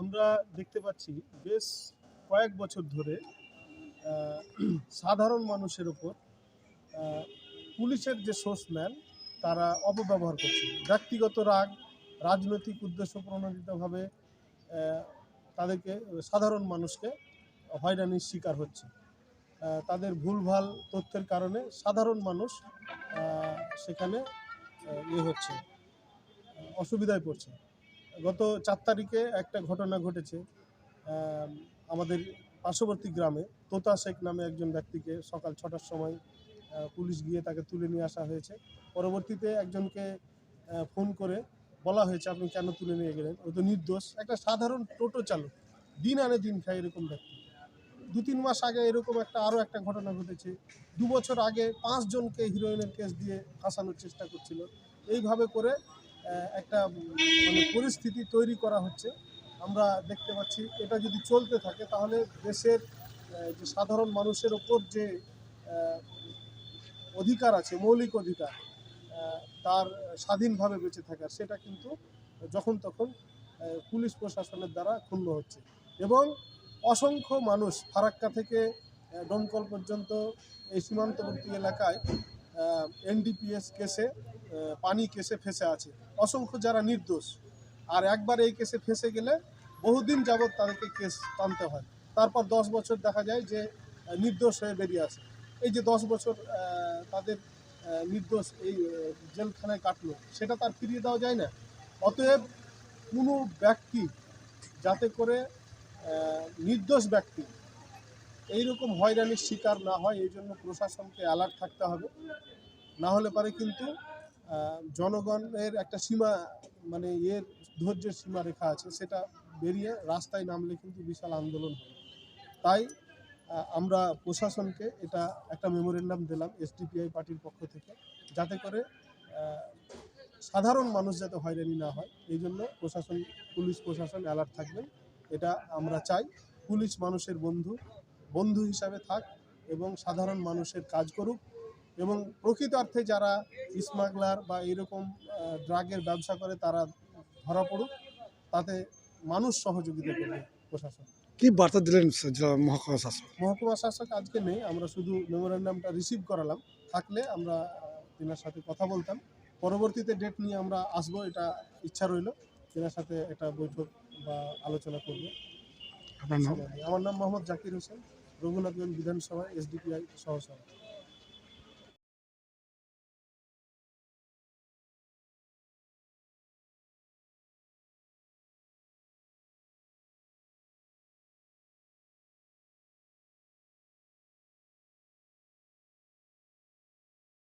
আমরা দেখতে পাচ্ছি বেশ কয়েক বছর ধরে সাধারণ মানুষের ওপর পুলিশের যে সোর্সম্যান তারা অপব্যবহার করছে। ব্যক্তিগত রাগ, রাজনৈতিক উদ্দেশ্য প্রণোদিতভাবে তাদেরকে, সাধারণ মানুষকে হয়রানির শিকার হচ্ছে। তাদের ভুলভাল তথ্যের কারণে সাধারণ মানুষ সেখানে ইয়ে হচ্ছে, অসুবিধায় পড়ছে। গত চার তারিখে একটা ঘটনা ঘটেছে আমাদের পার্শ্ববর্তী গ্রামে। তোতা শেখ নামে একজন ব্যক্তিকে সকাল ছটার সময় পুলিশ গিয়ে তাকে তুলে নিয়ে আসা হয়েছে। পরবর্তীতে একজনকে ফোন করে বলা হয়েছে, আপনি কেন তুলে নিয়ে গেলেন? ও তো নির্দোষ। একটা সাধারণ টোটো চালক, দিন আনে দিন খায় এরকম ব্যক্তি। দু তিন মাস আগে এরকম একটা আরও একটা ঘটনা ঘটেছে। দু বছর আগে পাঁচজনকে হিরোইনের কেস দিয়ে ফাঁসানোর চেষ্টা করছিল। এইভাবে করে একটা মানে পরিস্থিতি তৈরি করা হচ্ছে। আমরা দেখতে পাচ্ছি, এটা যদি চলতে থাকে, তাহলে দেশের যে সাধারণ মানুষের ওপর যে অধিকার আছে, মৌলিক অধিকার তার স্বাধীনভাবে বেঁচে থাকার, সেটা কিন্তু যখন তখন পুলিশ প্রশাসনের দ্বারা ক্ষুণ্ণ হচ্ছে। এবং অসংখ্য মানুষ ফারাক্কা থেকে ডোমকল পর্যন্ত এই সীমান্তবর্তী এলাকায় এনডিপিএস কেসে পানি কেসে ফেসে আছে। অসংখ্য যারা নির্দোষ। আর একবার এই কেসে ফেসে গেলে বহুদিন যাবৎ তাদেরকে কেস টানতে হয়। তারপর দশ বছর দেখা যায় যে নির্দোষ হয়ে বেরিয়ে আসে। এই যে দশ বছর তাদের নির্দোষ এই জেলখানায় কাটলো, সেটা তার ফিরিয়ে দেওয়া যায় না। অতএব কোনো ব্যক্তি যাতে করে নির্দোষ ব্যক্তি এইরকম হয়রানির শিকার না হয়, এই জন্য প্রশাসনকে অ্যালার্ট থাকতে হবে। না হলে পারে কিন্তু জনগণের একটা সীমা মানে এর ধৈর্যের সীমা রেখা আছে, সেটা বেরিয়ে রাস্তায় নামলে কিন্তু বিশাল আন্দোলন হবে। তাই আমরা প্রশাসনকে এটা একটা মেমোরেন্ডাম দিলাম এসডিপিআই পার্টির পক্ষ থেকে, যাতে করে সাধারণ মানুষ যাতে হয়রানি না হয়, এই জন্য প্রশাসন, পুলিশ প্রশাসন অ্যালার্ট থাকবেন এটা আমরা চাই। পুলিশ মানুষের বন্ধু বন্ধু হিসাবে থাক এবং সাধারণ মানুষের কাজ করুক এবং প্রকৃতার্থে যারা স্মাগলার বা এরকম ড্রাগের ব্যবসা করে তারা ধরা পড়ুক তাতে মানুষ সহযোগিতা করবে প্রশাসন। কি বার্তা দিলেন মহকুমা শাসক? মহকুমা শাসক আজকে নেই আমরা শুধু মেমোরেন্ডামটা রিসিভ করালাম। থাকলে আমরা তেনার সাথে কথা বলতাম। পরবর্তীতে ডেট নিয়ে আমরা আসব এটা ইচ্ছা রইল। তেনার সাথে একটা বৈঠক বা আলোচনা করব। আমার নাম মোহাম্মদ জাকির হোসেন। রঘুনাথগঞ্জ বিধানসভায় এসডিপিআই সহসভা